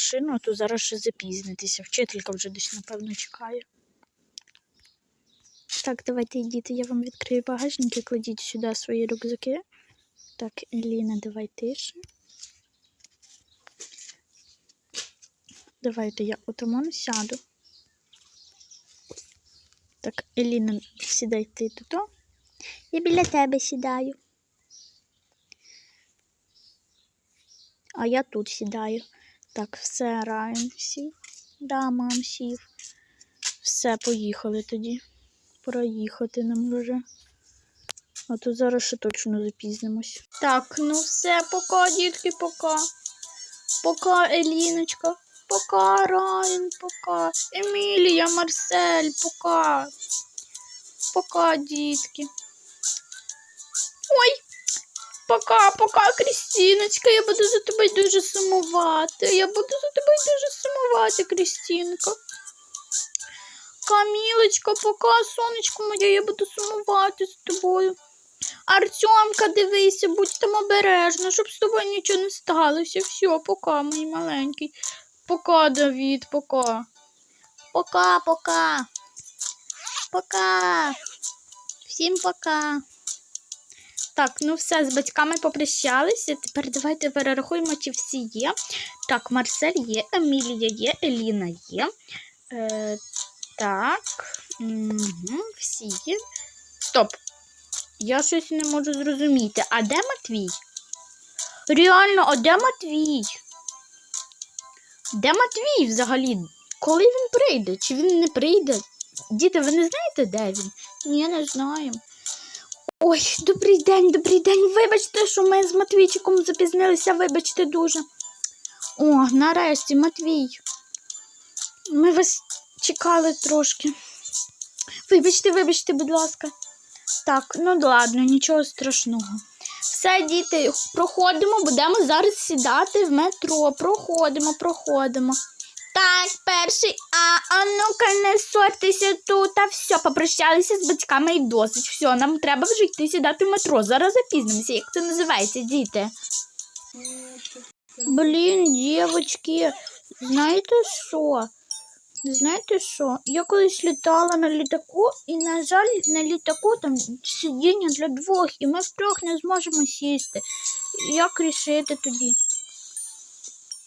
машину, то зараз ще запізнитися. Вчителька вже десь, напевно, чекає. Так, давайте діти, я вам відкрию багажник і кладіть сюди свої рюкзаки. Так, Еліна, давай тише. Давайте я отамон сяду. Так, Еліна, сідай ти тут. Я біля тебе сідаю. А я тут сідаю. Так, все, Райан сів. Да, мам сів. Все, поїхали тоді. Проїхати нам вже. А то зараз ще точно запізнимось. Так, ну все, пока, дітки, пока. Пока, Еліночка. Пока, Райан, пока. Емілія, Марсель, пока. Пока, дітки. Ой, пока, пока, Крістіночка. Я буду за тобою дуже сумувати. Я буду за тобою дуже сумувати, Крістінка. Камілочка, пока, сонечко моє, я буду сумувати з тобою. Артемка, дивися, будь там обережна, щоб з тобою нічого не сталося. Все, пока, мій маленький. Пока, Давід, пока. Пока, пока. Пока. Всім пока. Так, ну все, з батьками попрощалися. Тепер давайте перерахуємо, чи всі є. Так, Марсель є, Емілія є, Еліна є. Е, так. Угу, всі є. Стоп. Я щось не можу зрозуміти. А де Матвій? Реально, а де Матвій? Де Матвій взагалі? Коли він прийде? Чи він не прийде? Діти, ви не знаєте, де він? Ні, не знаємо. Ой, добрий день, добрий день. Вибачте, що ми з Матвійчиком запізнилися, вибачте дуже. О, нарешті, Матвій. Ми вас чекали трошки. Вибачте, вибачте, будь ласка. Так, ну ладно, нічого страшного. Все, діти, проходимо, будемо зараз сідати в метро. Проходимо, проходимо. Так, перший, а, а ну-ка не ссорьтеся тут, а все, попрощалися з батьками і досить. Все, нам треба вже йти сідати в метро. Зараз запізнимося, як це називається, діти. Блін, дівчатки, знаєте що? Знаєте що? Я колись літала на літаку, і, на жаль, на літаку там сидіння для двох, і ми втрьох не зможемо сісти. Як рішити тоді?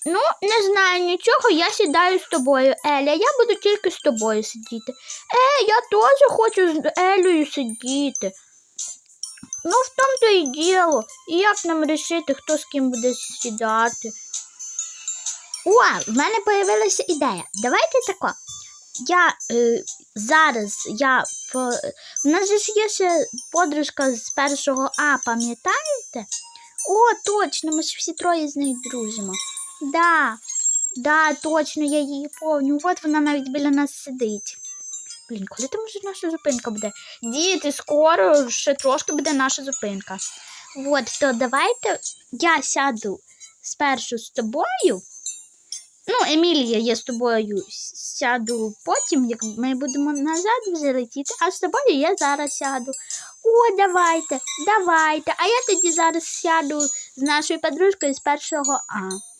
Ну, не знаю нічого, я сідаю з тобою, Еля. Я буду тільки з тобою сидіти. Е, я теж хочу з Елею сидіти. Ну, в тому то і діло. І як нам рішити, хто з ким буде сідати? О, в мене з'явилася ідея. Давайте тако. Я е, зараз я по. У нас же є ще подружка з першого А, пам'ятаєте? О, точно, ми ж всі троє з нею дружимо. Да, да, точно, я її помню. От вона навіть біля нас сидить. Блін, коли там вже наша зупинка буде? Діти, скоро ще трошки буде наша зупинка. От, то давайте я сяду спершу з тобою. Ну, Емілія, я з тобою сяду потім, як ми будемо назад вже летіти, а з тобою я зараз сяду. О, давайте, давайте. А я тоді зараз сяду з нашою подружкою з першого А.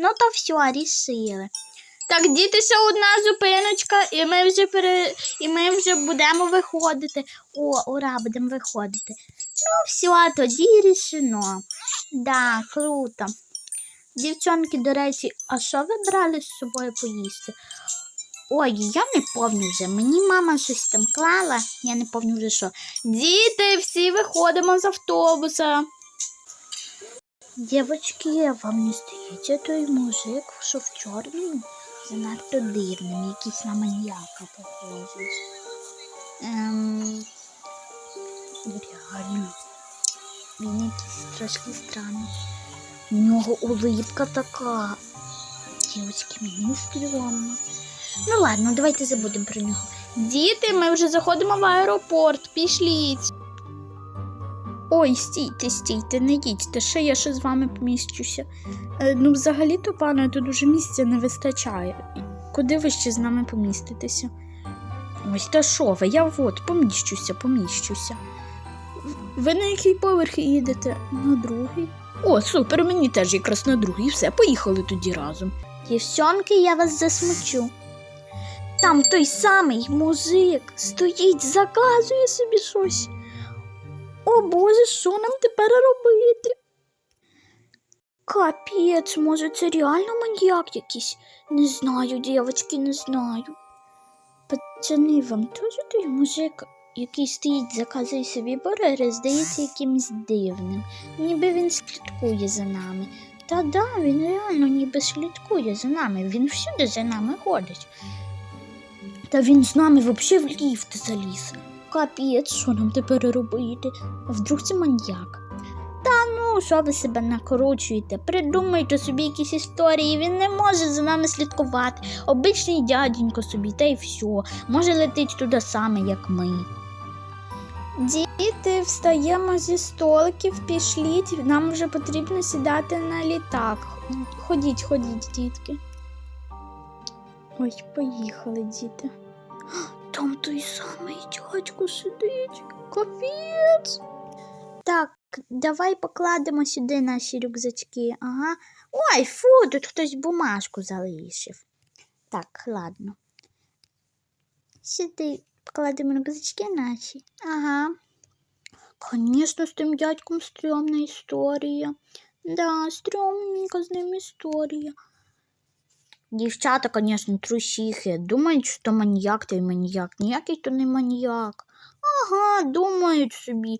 Ну, то все, рішили. Так, діти, ще одна зупиночка, і ми вже пере... і ми вже будемо виходити. О, ура, будемо виходити. Ну, все, тоді рішено. Да, круто. Дівчонки, до речі, а що ви брали з собою поїсти? Ой, я не помню вже. Мені мама щось там клала, я не помню вже що. Діти, всі виходимо з автобуса. Дівочки, вам не здається той мужик, що в чорному, занадто дивним, якийсь на маньяка похожий. Ем, реально. Він якийсь трошки странний. У нього улипка така. Дівчатки, мені стрьомно. Ну ладно, давайте забудемо про нього. Діти, ми вже заходимо в аеропорт. Пішліть. Ой, стійте, стійте, не їдьте, ще я ще з вами поміщуся. Е, ну, взагалі-то, пане, тут уже місця не вистачає. Куди ви ще з нами поміститеся? Ось та що ви, я от поміщуся, поміщуся. Ви на який поверх їдете? На другий. О, супер, мені теж якраз на другий. Все, поїхали тоді разом. Дівчонки, я вас засмучу. Там той самий мужик стоїть, заказує собі щось. О Боже, що нам тепер робити? Капець, може, це реально маньяк якийсь? Не знаю, дівчатки, не знаю. Пацани, вам теж той мужик, який стоїть, заказує собі бургери, здається якимось дивним. Ніби він слідкує за нами. Та да, він реально ніби слідкує за нами, він всюди за нами ходить. Та він з нами взагалі в ліфт заліз. Капець, що нам тепер робити? А вдруг це маньяк? Та ну, що ви себе накручуєте? Придумайте собі якісь історії, він не може за нами слідкувати. Обичний дяденько собі, та й все. Може летить туди саме, як ми. Діти, встаємо зі столиків, пішліть, нам вже потрібно сідати на літак. Ходіть, ходіть, дітки. Ой, поїхали, діти. Там той самий дядько сидить. Капець. Так, давай покладемо сюди наші рюкзачки. Ага. Ой, фу, тут хтось бумажку залишив. Так, ладно. Сюди покладемо рюкзачки наші. Ага. Конечно, з тим дядьком стрьомна історія. Да, стрьомненька з ним історія. Дівчата, звісно, трусіхи. Думають, що то маніяк, та й маніяк. Ніякий то не маніяк. Ага, думають собі.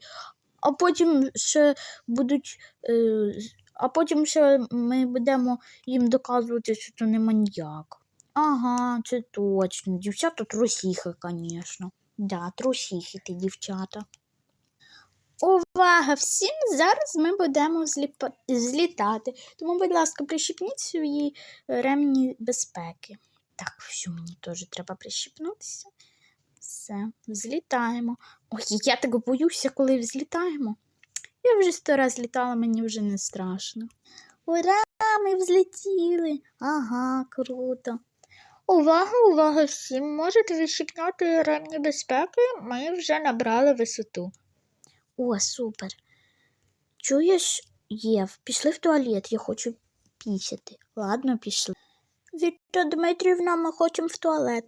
А потім ще будуть. Е, а потім ще ми будемо їм доказувати, що то не маніяк. Ага, це точно. Дівчата трусіхи, звісно. Да, трусіхи ти, дівчата. Увага всім! Зараз ми будемо злітати. Тому, будь ласка, прищепніть свої ремні безпеки. Так, що мені теж треба прищепнутися. Все, взлітаємо. Ой, я так боюся, коли взлітаємо. Я вже сто раз літала, мені вже не страшно. Ура! Ми взлетіли. Ага, круто. Увага, увага всім! Можете відщипнути ремні безпеки, ми вже набрали висоту. О, супер. Чуєш, Єв, пішли в туалет, я хочу пісяти. Ладно, пішли. Віта Дмитрівна, ми хочемо в туалет.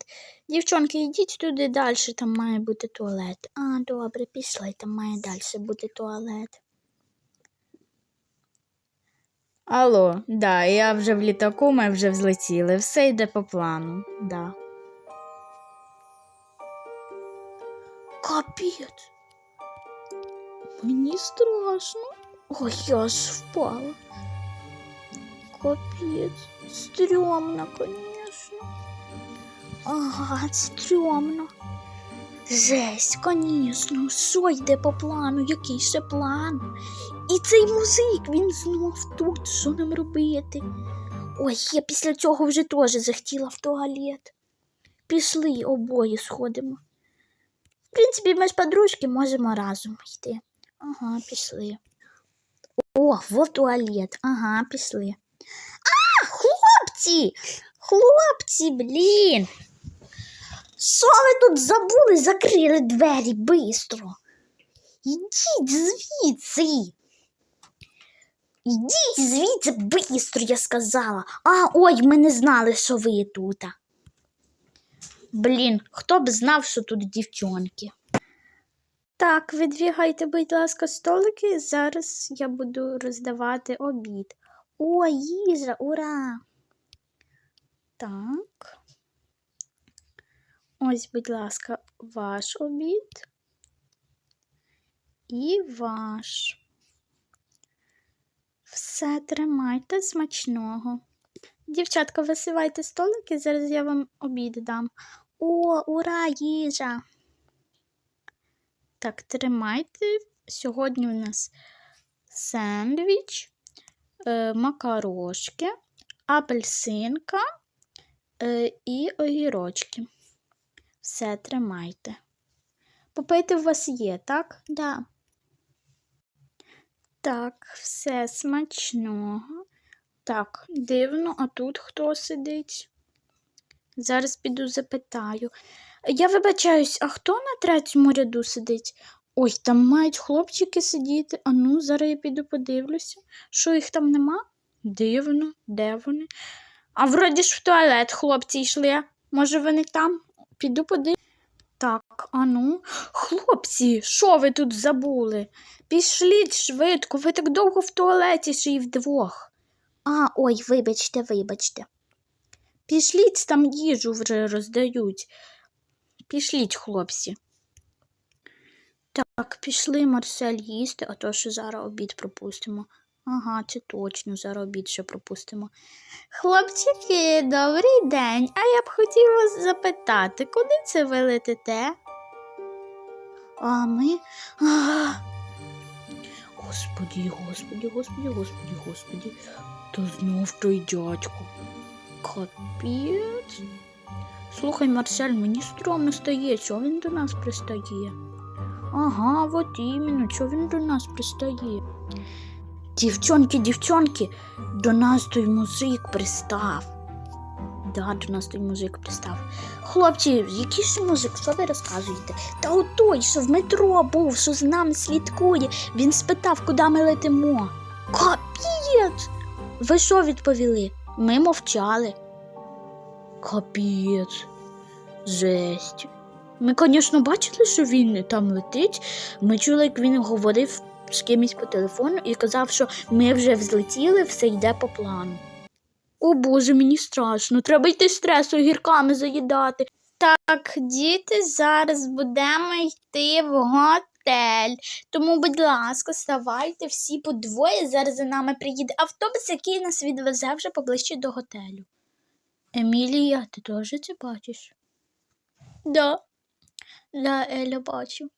Дівчонки, йдіть туди далі, там має бути туалет. А, добре, пішли, там має далі бути туалет. Алло, да, я вже в літаку, ми вже взлетіли. Все йде по плану. Да. Капець. Мені страшно. Ой, я аж впала. Капець. Стрьомно, конечно. Ага, стрьомно. Жесть, конечно. Що йде по плану? Який ще план? І цей музик, він знов тут. Що нам робити? Ой, я після цього вже теж захотіла в туалет. Пішли обоє сходимо. В принципі, ми ж подружки можемо разом йти. Ага, пішли. О, в туалет. Ага, пішли. А, хлопці! Хлопці, блін. Що ви тут забули? Закрили двері бистро. Ідіть звідси. Ідіть звідси бистро, я сказала. А, ой, ми не знали, що ви тут. Блін, хто б знав, що тут дівчонки. Так, видвігайте, будь ласка, столики. Зараз я буду роздавати обід. О, їжа, ура! Так. Ось, будь ласка, ваш обід. І ваш. Все, тримайте смачного. Дівчатка, висивайте столики, зараз я вам обід дам. О, ура, їжа! Так, тримайте. Сьогодні у нас сендвіч, е, макарошки, апельсинка е, і огірочки. Все, тримайте. Попити у вас є, так? Да. Так, все смачного. Так, дивно, а тут хто сидить? Зараз піду запитаю. Я вибачаюсь, а хто на третьому ряду сидить? Ой, там мають хлопчики сидіти. А ну, зараз я піду подивлюся, що їх там нема. Дивно, де вони? А вроді ж в туалет хлопці йшли. Може, вони там? Піду подивлюсь. Так, а ну. Хлопці, що ви тут забули? Пішліть швидко, ви так довго в туалеті ще й вдвох. А, ой, вибачте, вибачте. Пішліть, там їжу вже роздають. Пішліть, хлопці. Так, пішли Марсель їсти, а то що зараз обід пропустимо. Ага, це точно, зараз обід ще пропустимо. Хлопчики, добрий день. А я б хотіла запитати, куди це ви летите? А ми. А... Господі, господі, господі, господі, господі. То знов той дядько. Капець. Слухай, Марсель, мені стрьомно стає, чого він до нас пристає? Ага, от іменно, чого він до нас пристає? Дівчонки, дівчонки, до нас той мужик пристав. Да, до нас той мужик пристав. Хлопці, який ж мужик, що ви розказуєте? Та от той, що в метро був, що з нами слідкує, він спитав, куди ми летимо. Капець! Ви що відповіли? Ми мовчали. Капець. Жесть. Ми, звісно, бачили, що він там летить. Ми чули, як він говорив з кимось по телефону і казав, що ми вже взлетіли, все йде по плану. О Боже, мені страшно, треба йти стресу гірками заїдати. Так, діти, зараз будемо йти в готель. Тому, будь ласка, ставайте всі по двоє. Зараз за нами приїде автобус, який нас відвезе вже поближче до готелю. Емілія, ти теж це бачиш? Да. Да, Еля, бачу.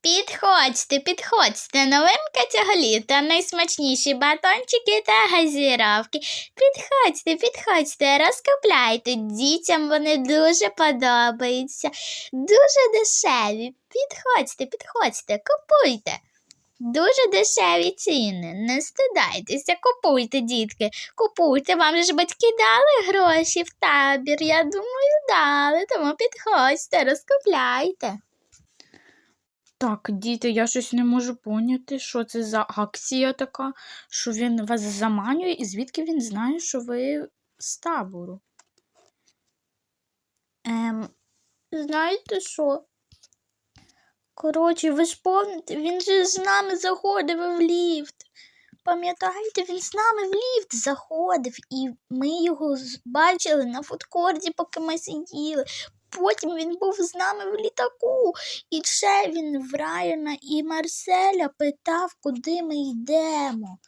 Підходьте, підходьте. Новинка цього літа, найсмачніші батончики та газіровки. Підходьте, підходьте, розкупляйте. Дітям вони дуже подобаються. Дуже дешеві. Підходьте, підходьте, купуйте. Дуже дешеві ціни. Не стидайтеся, купуйте, дітки. Купуйте, вам ж батьки дали гроші в табір. Я думаю, дали, тому підходьте, розкупляйте. Так, діти, я щось не можу поняти, що це за акція така, що він вас заманює, і звідки він знає, що ви з табору. Ем, знаєте що? Коротше, ви ж помните, він же з нами заходив в ліфт. Пам'ятаєте, він з нами в ліфт заходив, і ми його бачили на фудкорді, поки ми сиділи. Потім він був з нами в літаку. І ще він в Райана і Марселя питав, куди ми йдемо.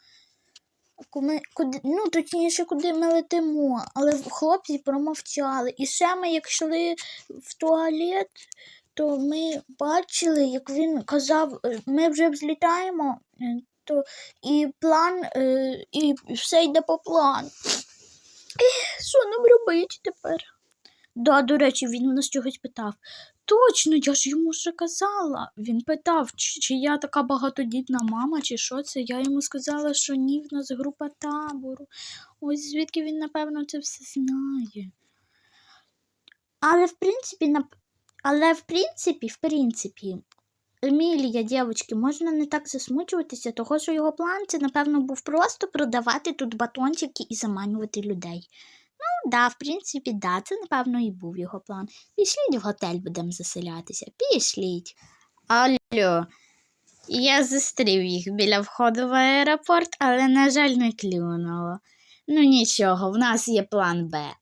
Куди, ну, точніше, куди ми летимо, але хлопці промовчали. І ще ми, як йшли в туалет, то ми бачили, як він казав, е, ми вже взлітаємо, е, то і план, е, і все йде по плану. Що нам робити тепер? Да, до речі, він нас чогось питав. Точно, я ж йому вже казала. Він питав, чи, чи я така багатодітна мама, чи що це. Я йому сказала, що ні, в нас група табору. Ось звідки він, напевно, це все знає. Але в принципі. Але в принципі, в принципі, Емілія, дівчатки, можна не так засмучуватися, того що його план це, напевно, був просто продавати тут батончики і заманювати людей. Ну, да, в принципі, да, це, напевно, і був його план. Пішліть в готель будемо заселятися. Пішліть. Алло. Я зустрів їх біля входу в аеропорт, але, на жаль, не клюнуло. Ну нічого, в нас є план Б.